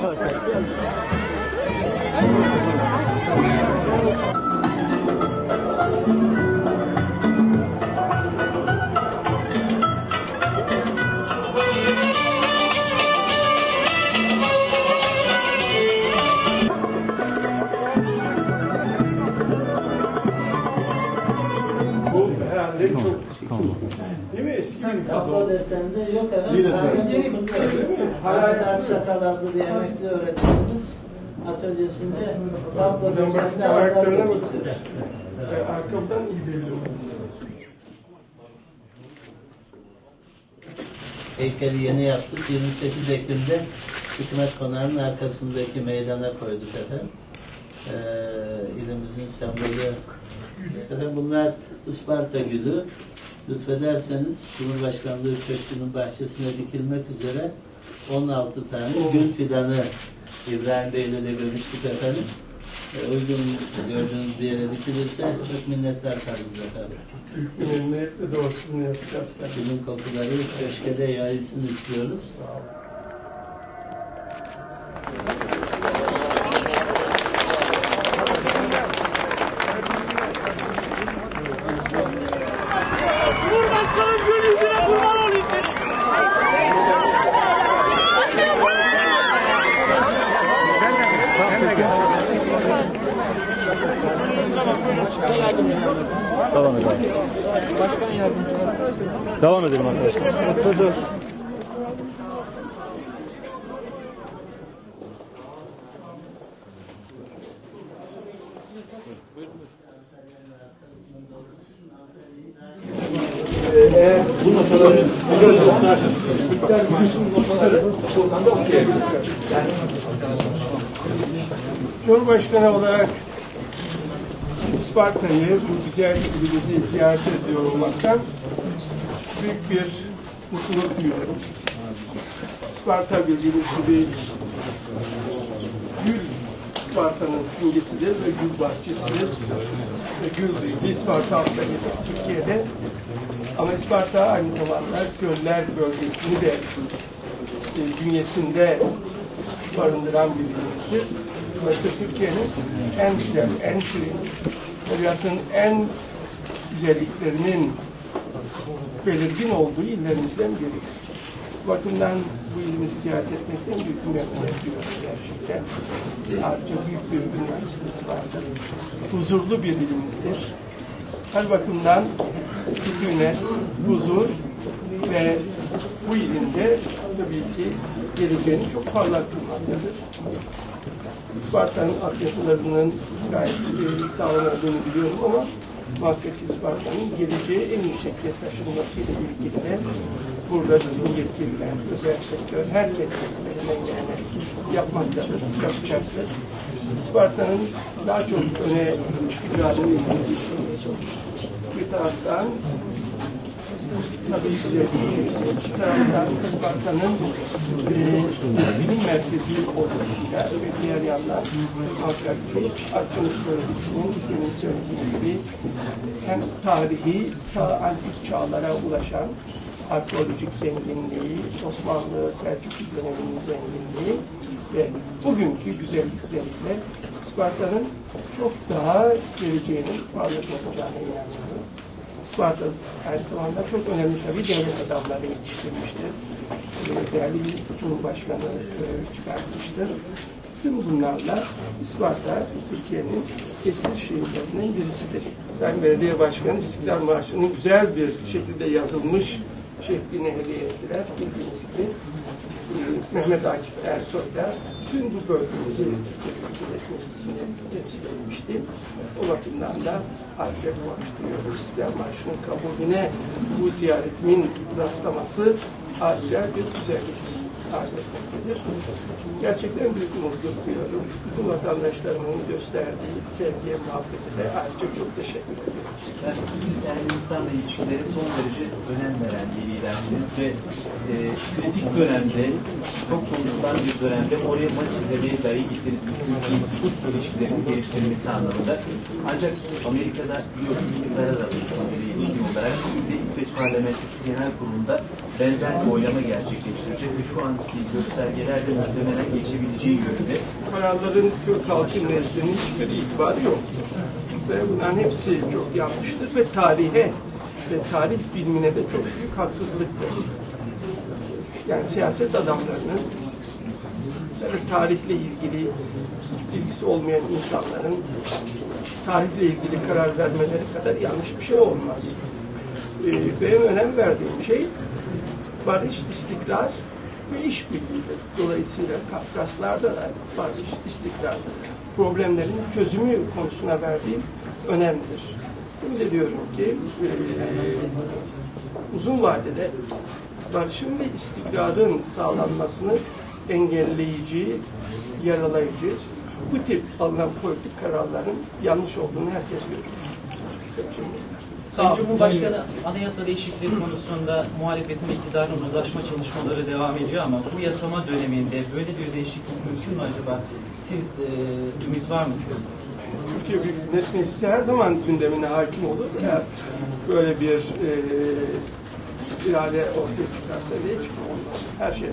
特色建筑。Bir Tablo desende yok efendim. Yeni Hala Yeni bir dokunuyor. değil mi? Ahmet Aksakal adlı bir emekli öğretmenimiz atölyesinde tablo desende bakıyorum. E, Ayakkabıdan iyi belli. Heykeli yeni yaptık. 28 Ekim'de Hükümet Konağı'nın arkasındaki meydana koyduk efendim. Ee, ilimizin sembolü. Efendim bunlar Isparta gülü. Lütfederseniz Cumhurbaşkanlığı Köşkü'nün bahçesine dikilmek üzere 16 tane gül fidanı İbrahim Bey'le de görüştük efendim. Ee, uygun gördüğünüz bir yere dikilirse çok minnettar kalırız efendim. İlk gün emniyetle doğrusunu yapacağız. Gülün kokuları köşkede yayılsın istiyoruz. Sağ olun. Devam edelim arkadaşlar. Bu. Cumhurbaşkanı olarak Isparta'yı, bu güzel ilimizi ziyaret ediyor olmaktan büyük bir mutluluk duyuyorum. Isparta bildiğiniz gibi gül Isparta'nın simgesidir ve gül bahçesidir. Ve gül büyüdü Isparta gelir Türkiye'de. Ama Isparta aynı zamanda göller bölgesini de e, bünyesinde barındıran bir ilimizdir. Dolayısıyla Türkiye'nin en güzel, en şirin, tabiatın en güzelliklerinin belirgin olduğu illerimizden. Bu bakımdan bu ilimizi ziyaret etmekten büyük bir memnuniyet duyuyoruz gerçekten. Ayrıca büyük bir üniversitesi vardır. Huzurlu bir ilimizdir. Her bakımdan sükunet, huzur ve bu ilinde tabii ki geleceğini çok parlak kılmaktadır. Isparta'nın altyapılarının gayet e, sağlanadığını biliyorum ama muhakkak Isparta'nın geleceğe en iyi şekilde taşınmasıyla ilgili de burada bütün yetkililer, özel sektör, herkes elinden geleni yapmaktadır, yapacaktır. Isparta'nın daha çok öne ediyorum. Bir taraftan tabii Isparta'nın e, bilim merkezi olmasıyla ve diğer yandan muhakkak çok Akdeniz bölgesinin senin söylediğin gibi hem tarihi ta antik çağlara ulaşan arkeolojik zenginliği, Osmanlı, Selçuklu döneminin zenginliği ve bugünkü güzellikleriyle Isparta'nın çok daha geleceğinin parlak olacağına inanıyorum. Isparta aynı zamanda çok önemli tabii devlet adamları yetiştirmiştir. Ee, Değerli bir Cumhurbaşkanı e, çıkartmıştır. Tüm bunlarla Isparta Türkiye'nin esir şehirlerinden birisidir. Sayın Belediye Başkanı İstiklal Marşı'nın güzel bir şekilde yazılmış şeklini hediye ettiler. Bildiğiniz gibi Mehmet Akif Ersoy da tüm bu bölgemizi yönetmecisini temsil etmişti. O bakımdan da ayrıca konuşturuyoruz. İstiklal Marşı'nın kabulüne bu ziyaretimin rastlaması ayrıca bir güzellik etmektedir. Gerçekten büyük mutluluk duyuyorum. Bütün vatandaşlarımın gösterdiği sevgiye, muhabbete de ayrıca çok teşekkür ediyorum. Yani siz Ermenistan'la ilişkileri son derece önem veren bir lidersiniz ve e, kritik dönemde, çok konuşulan bir dönemde oraya maç izlemeye dahi gittiniz. Türkiye ilişkilerinin geliştirilmesi anlamında. Ancak Amerika'da biliyorsunuz bir karar alındı ilişkin olarak. Şimdi İsveç Parlamentosu Genel Kurulu'nda benzer bir oylama gerçekleştirecek ve şu anki göstergelerde muhtemelen geçebileceği yönünde. kararların Türk halkı nezdinde hiçbir itibarı yok. Ve bunların hepsi çok yanlıştır ve tarihe ve tarih bilimine de çok büyük haksızlıktır. Yani siyaset adamlarının tarihle ilgili bilgisi olmayan insanların tarihle ilgili karar vermeleri kadar yanlış bir şey olmaz. e, benim önem verdiğim şey barış, istikrar ve işbirliğidir. Dolayısıyla Kafkaslar'da da barış, istikrar, problemlerin çözümü konusuna verdiğim önemdir. Şimdi de diyorum ki e, uzun vadede barışın ve istikrarın sağlanmasını engelleyici, yaralayıcı bu tip alınan politik kararların yanlış olduğunu herkes görüyor. Şimdi, Sayın Cumhurbaşkanı anayasa değişikliği konusunda muhalefetin ve iktidarın uzlaşma çalışmaları devam ediyor ama bu yasama döneminde böyle bir değişiklik mümkün mü acaba? Siz e, ümit var mısınız? Türkiye Büyük Millet Meclisi her zaman gündemine hakim olur. Eğer böyle bir e, irade ortaya çıkarsa diye hiç olmaz. Her şey.